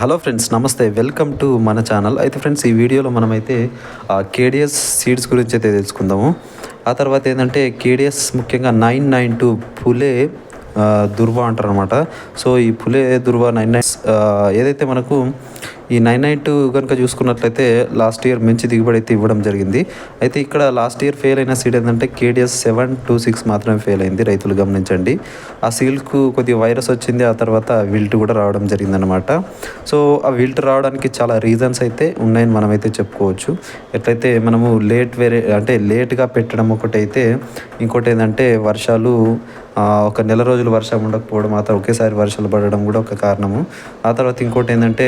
Hello friends నమస్తే. Welcome to మన channel. అయితే ఫ్రెండ్స్ ఈ వీడియోలో మనమైతే కేడిఎస్ సీడ్స్ గురించి అయితే తెలుసుకుందాము. ఆ తర్వాత ఏంటంటే కేడిఎస్ ముఖ్యంగా నైన్ నైన్ టూ పులే దుర్వా అంటారు అనమాట సో ఈ పులే దుర్వా నైన్ నైన్ ఏదైతే మనకు ఈ నైన్ నైన్ టూ కనుక చూసుకున్నట్లయితే లాస్ట్ ఇయర్ మంచి దిగుబడి అయితే ఇవ్వడం జరిగింది. అయితే ఇక్కడ లాస్ట్ ఇయర్ ఫెయిల్ అయిన సీడ్ ఏంటంటే కేడిఎస్ సెవెన్ టూ సిక్స్ మాత్రమే ఫెయిల్ అయింది రైతులు గమనించండి. ఆ సీల్కు కొద్దిగా వైరస్ వచ్చింది ఆ తర్వాత విల్ట్ కూడా రావడం జరిగిందనమాట సో ఆ విల్ట్ రావడానికి చాలా రీజన్స్ అయితే ఉన్నాయని మనమైతే చెప్పుకోవచ్చు. ఎట్లయితే మనము లేట్ వేరే అంటే లేట్గా పెట్టడం ఒకటైతే ఇంకోటి ఏంటంటే వర్షాలు ఒక నెల రోజులు వర్షం ఉండకపోవడం ఆ తర్వాత ఒకేసారి వర్షాలు పడడం కూడా ఒక కారణము. ఆ తర్వాత ఇంకోటి ఏంటంటే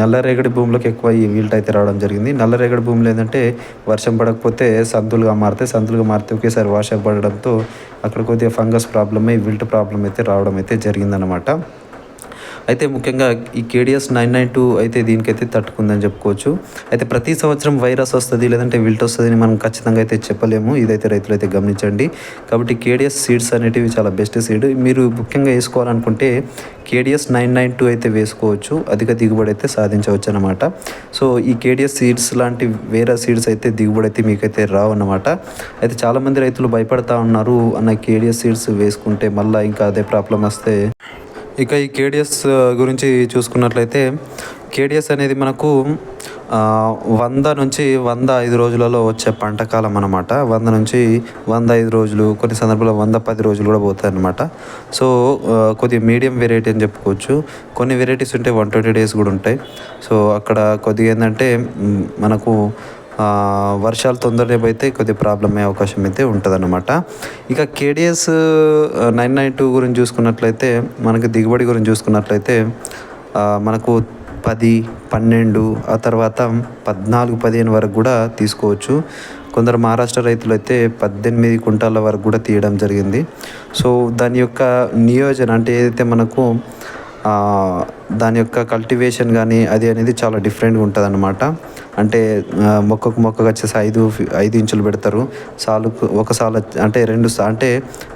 నల్లరేగడి భూములకు ఎక్కువ ఈ వీల్ట్ అయితే రావడం జరిగింది. నల్లరేగడి భూములు ఏంటంటే వర్షం పడకపోతే సందులుగా మారితే సందులుగా మారితే ఒకేసారి వర్షం పడడంతో అక్కడ కొద్దిగా ఫంగస్ ప్రాబ్లమ్ అయ్యి విల్ట్ ప్రాబ్లం అయితే రావడం అయితే జరిగిందనమాట అయితే ముఖ్యంగా ఈ కేడిఎస్ నైన్ నైన్ టూ అయితే దీనికైతే తట్టుకుందని చెప్పుకోవచ్చు. అయితే ప్రతి సంవత్సరం వైరస్ వస్తుంది లేదంటే విల్ట్ వస్తుంది అని మనం ఖచ్చితంగా అయితే చెప్పలేము. ఇదైతే రైతులు అయితే గమనించండి. కాబట్టి కేడిఎస్ సీడ్స్ అనేటివి చాలా బెస్ట్ సీడ్. మీరు ముఖ్యంగా వేసుకోవాలనుకుంటే కేడిఎస్ నైన్ నైన్ టూ అయితే వేసుకోవచ్చు. అధిక దిగుబడి అయితే సాధించవచ్చు అనమాట సో ఈ కేడిఎస్ సీడ్స్ లాంటి వేరే సీడ్స్ అయితే దిగుబడి అయితే మీకైతే రావు అన్నమాట. అయితే చాలామంది రైతులు భయపడతా ఉన్నారు అన్న కేడిఎస్ సీడ్స్ వేసుకుంటే మళ్ళీ ఇంకా అదే ప్రాబ్లం వస్తే ఇక ఈ కేడిఎస్ గురించి చూసుకున్నట్లయితే కేడిఎస్ అనేది మనకు వంద నుంచి వంద ఐదు రోజులలో వచ్చే పంట కాలం అనమాట వంద నుంచి వంద ఐదు రోజులు కొన్ని సందర్భాల్లో వంద పది రోజులు కూడా పోతాయి అనమాట సో కొద్దిగా మీడియం వెరైటీ అని చెప్పుకోవచ్చు. కొన్ని వెరైటీస్ ఉంటాయి వన్ ట్వంటీ డేస్ కూడా ఉంటాయి. సో అక్కడ కొద్దిగా ఏంటంటే మనకు వర్షాలు తొందరగా అయితే కొద్దిగా ప్రాబ్లం అయ్యే అవకాశం అయితే ఉంటుందన్నమాట. ఇక కేడిఎస్ నైన్ నైన్ టూ గురించి చూసుకున్నట్లయితే మనకి దిగుబడి గురించి చూసుకున్నట్లయితే మనకు పది పన్నెండు ఆ తర్వాత పద్నాలుగు పదిహేను వరకు కూడా తీసుకోవచ్చు. కొందరు మహారాష్ట్ర రైతులు అయితే పద్దెనిమిది కుంటాల వరకు కూడా తీయడం జరిగింది. సో దాని యొక్క నియోజన అంటే ఏదైతే మనకు దాని యొక్క కల్టివేషన్ కానీ అది అనేది చాలా డిఫరెంట్గా ఉంటుంది అన్నమాట అంటే మొక్కకు మొక్కకు వచ్చేసి ఐదు ఐదు ఇంచులు పెడతారు. సాలుకు ఒక సాలు అంటే రెండు అంటే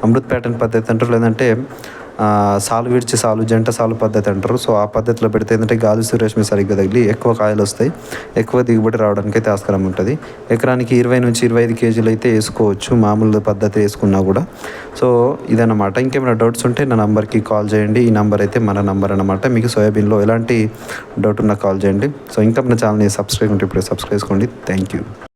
అమృత్ ప్యాటర్న్ పద్ధతి అంటారు లేదంటే సాలు విడిచి సాలు జంట సాలు పద్ధతి అంటారు. సో ఆ పద్ధతిలో పెడితే ఏంటంటే గాలి సురేష్మి సరిగ్గా తగిలి ఎక్కువ కాయలు వస్తాయి. ఎక్కువ దిగుబడి రావడానికి అయితే ఆస్కారం ఉంటుంది. ఎకరానికి ఇరవై నుంచి ఇరవై ఐదు కేజీలు అయితే వేసుకోవచ్చు. మామూలు పద్ధతి వేసుకున్నా కూడా. సో ఇదన్నమాట. ఇంకేమైనా డౌట్స్ ఉంటే నా నంబర్కి కాల్ చేయండి. ఈ నంబర్ అయితే మన నంబర్ అనమాట మీకు సోయాబీన్లో ఎలాంటి డౌట్ ఉన్నా కాల్ చేయండి. సో ఇంకా మన ఛానల్ని సబ్స్క్రైబ్ ఉంటే ఇప్పుడు సబ్స్క్రైబ్ చేసుకోండి. Thank you.